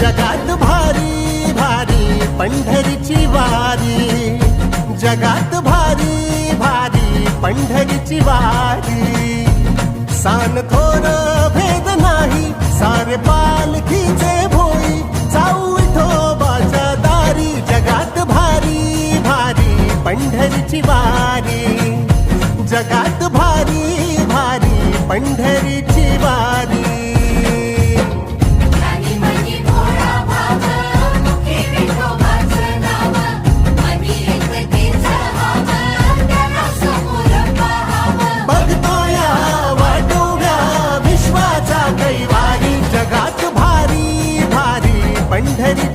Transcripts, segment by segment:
जगात भारी भारी पंढरीची वारी. जगात भारी भारी पंढरीची वारी. सान थोर भेद नाही सारे पालखीचे भोई जाऊ विठोबाच्या दारी जगात भारी भारी पंढरीची वारी. जगात भारी भारी पंढरीची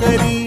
करी